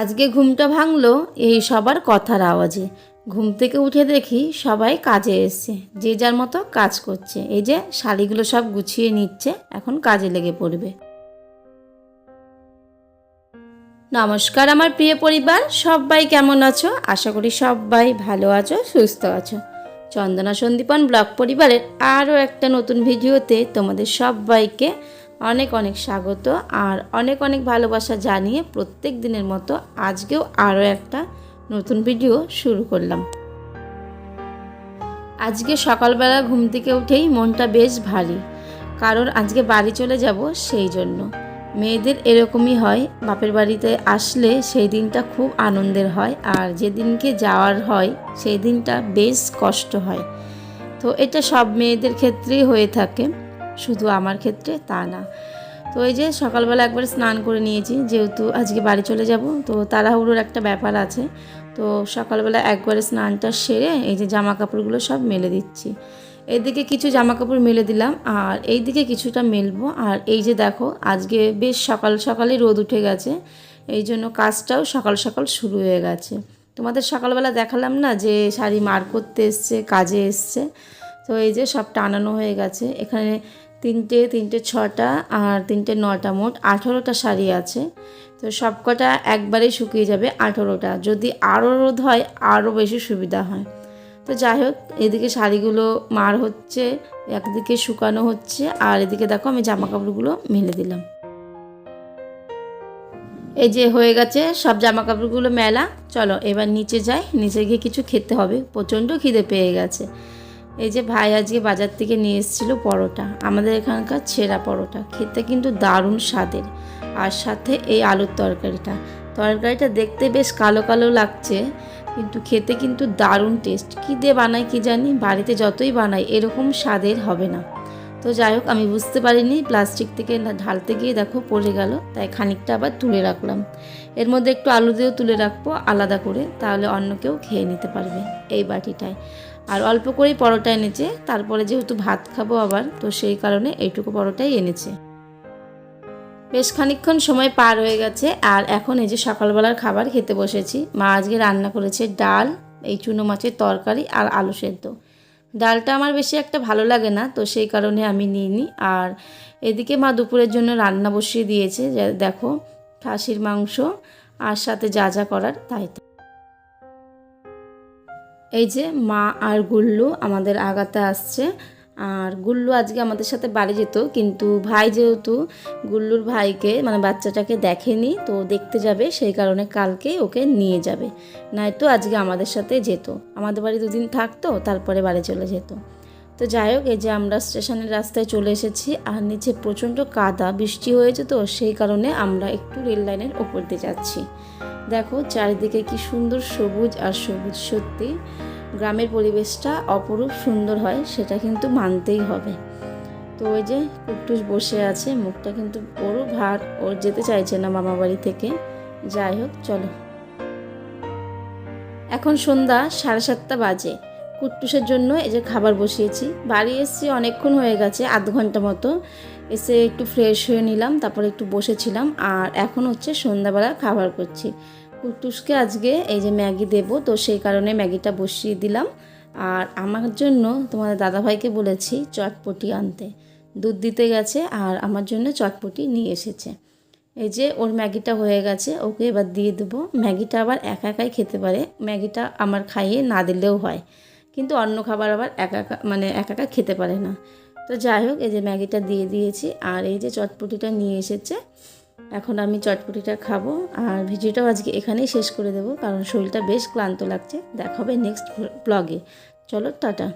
আজকে ঘুমটা ভাঙলো এই সবার কথার আওয়াজে। ঘুম থেকে উঠে দেখি সবাই কাজে এসছে, যে যার মতো কাজ করছে। এই যে শাড়িগুলো সব গুছিয়ে নিচ্ছে, এখন কাজে লেগে পড়বে। নমস্কার আমার প্রিয় পরিবার, সবাই কেমন আছো? আশা করি সবাই ভালো আছো, সুস্থ আছো। চন্দনা সন্দীপন ব্লগ পরিবারের আরও একটা নতুন ভিডিওতে তোমাদের সবাইকে অনেক অনেক স্বাগত আর অনেক অনেক ভালোবাসা জানিয়ে প্রত্যেক দিনের মতো আজকেও আরও একটা নতুন ভিডিও শুরু করলাম। আজকে সকালবেলা ঘুম থেকে উঠেই মনটা বেশ ভারী, কারণ আজকে বাড়ি চলে যাব সেই জন্য। মেয়েদের এরকমই হয়, বাপের বাড়িতে আসলে সেই দিনটা খুব আনন্দের হয় আর যেদিনকে যাওয়ার হয় সেই দিনটা বেশ কষ্ট হয়। তো এটা সব মেয়েদের ক্ষেত্রেই হয়ে থাকে। শুধু আমার ক্ষেত্রে তা না। তো এই যে সকালবেলা একবার স্নান করে নিয়েছি, যেহেতু আজকে বাড়ি চলে যাব, তো তাড়াহুড়োর একটা ব্যাপার আছে। তো সকালবেলা একবারে স্নানটা সেরে এই যে জামা কাপড়গুলো সব মেলে দিচ্ছি। এদিকে কিছু জামা কাপড় মেলে দিলাম, আর এই দিকে কিছুটা মেলবো। আর এই যে দেখো, আজকে বেশ সকাল সকালে রোদ উঠে গেছে, এই জন্য কাজটাও সকাল সকাল শুরু হয়ে গেছে। তোমাদের সকালবেলা দেখালাম না যে শাড়ি মার করতে এসছে, কাজে এসছে? তো এই যে সব টানানো হয়ে গেছে। এখানে তিনটে তিনটে ছটা আর তিনটে নটা মোট আঠেরোটা শাড়ি আছে। তো সব কটা একবারেই শুকিয়ে যাবে আঠেরোটা। যদি আরও রোদ হয় আরও বেশি সুবিধা হয়। তো যাই হোক, এদিকে শাড়িগুলো মার হচ্ছে, একদিকে শুকানো হচ্ছে আর এদিকে দেখো আমি জামা কাপড়গুলো মেলে দিলাম। এই যে হয়ে গেছে সব জামা কাপড়গুলো মেলা। চলো এবার নিচে যাই, নিচে গিয়ে কিছু খেতে হবে। প্রচণ্ড খিদে পেয়ে গেছে। এই যে ভাই আজকে বাজার থেকে নিয়ে এসেছিল পরোটা, আমাদের এখানকার ছেঁড়া পরোটা, খেতে কিন্তু দারুণ স্বাদের। আর সাথে এই আলুর তরকারিটা তরকারিটা দেখতে বেশ কালো কালো লাগছে, কিন্তু খেতে কিন্তু দারুণ টেস্ট কী দিয়ে বানায় কি জানি, বাড়িতে যতই বানাই এরকম স্বাদের হবে না। তো যাই হোক, আমি বুঝতে পারিনি, প্লাস্টিক থেকে ঢালতে গিয়ে দেখো পড়ে গেল, তাই খানিকটা আবার তুলে রাখলাম। এর মধ্যে একটু আলু দিয়েও তুলে রাখব, আলাদা করে, তাহলে অন্য কেউ খেয়ে নিতে পারবে এই বাটিটায়। আর অল্প করেই পরোটা এনেছে, তারপরে যেহেতু ভাত খাব আবার, তো সেই কারণে এইটুকু পরোটাই এনেছে। বেশ খানিকক্ষণ সময় পার হয়ে গেছে, আর এখন এই যে সকালবেলার খাবার খেতে বসেছি। মা আজকে রান্না করেছে ডাল, এই চুনো মাছের তরকারি আর আলু সেদ্ধ। ডালটা আমার বেশি একটা ভালো লাগে না, তো সেই কারণে আমি নিইনি। আর এদিকে মা দুপুরের জন্য রান্না বসিয়ে দিয়েছে দেখো, খাসির মাংস আর সাথে যা যা করার তাই তো। এই যে মা আর গুল্লু আমাদের আগাতে আসছে আর গুল্লু আজকে আমাদের সাথে বাড়ি যেত, কিন্তু ভাই যেহেতু গুল্লুর ভাইকে মানে বাচ্চাটাকে দেখেনি, তো দেখতে যাবে, সেই কারণে কালকে ওকে নিয়ে যাবে। নয়তো আজকে আমাদের সাথে যেত। আমাদের বাড়ি দুদিন থাকতো, তারপরে বাড়ি চলে যেত। তো যাই হোক, এই যে আমরা স্টেশনের রাস্তায় চলে এসেছি, আর নিচে প্রচণ্ড কাদা, বৃষ্টি হয়েছে তো, সেই কারণে আমরা একটু রেল লাইনের ওপর দিয়ে যাচ্ছি। দেখো, চারিদিকে কি সুন্দর সবুজ আর সবুজ সত্যি। গ্রামের পরিবেশটা অপরূপ সুন্দর হয়, সেটা কিন্তু মানতেই হবে। তো ওই যে কুট্টুস বসে আছে, মুখটা কিন্তু ওরও ভার ওর যেতে চাইছে না মামা বাড়ি থেকে। যাই হোক, চলো। এখন সন্ধ্যা সাড়ে সাতটা বাজে। কুট্টুসের জন্য এই যে খাবার বসিয়েছি। বাড়ি এসেছি অনেকক্ষণ হয়ে গেছে, আধ ঘণ্টা মতো। এসে একটু ফ্রেশ হয়ে নিলাম, তারপরে একটু বসেছিলাম। আর এখন হচ্ছে সন্ধ্যাবেলা খাবার করছি। কুটুসকে আজকে এই যে ম্যাগি দেবো, তো সেই কারণে ম্যাগিটা বসিয়ে দিলাম। আর আমার জন্য তোমাদের দাদাভাইকে বলেছি চটপটি আনতে। দুধ দিতে গেছে আর আমার জন্য চটপটি নিয়ে এসেছে। এই যে ওর ম্যাগিটা হয়ে গেছে, ওকে এবার দিয়ে দেবো। ম্যাগিটা আবার একা একাই খেতে পারে, ম্যাগিটা আমার খাইয়ে না দিলেও হয়। কিন্তু অন্য খাবার আবার একা একা মানে একা একা খেতে পারে না। তো যাই হোক, এই যে ম্যাগিটা দিয়ে দিয়েছি, আর এই যে চটপটিটা নিয়ে এসেছে এখন আমি চটপটিটা খাব আর ভিডিওটাও আজকে এখানেই শেষ করে দেবো, কারণ শরীরটা বেশ ক্লান্ত লাগছে। দেখাবে নেক্সট ব্লগে চলো, টাটা।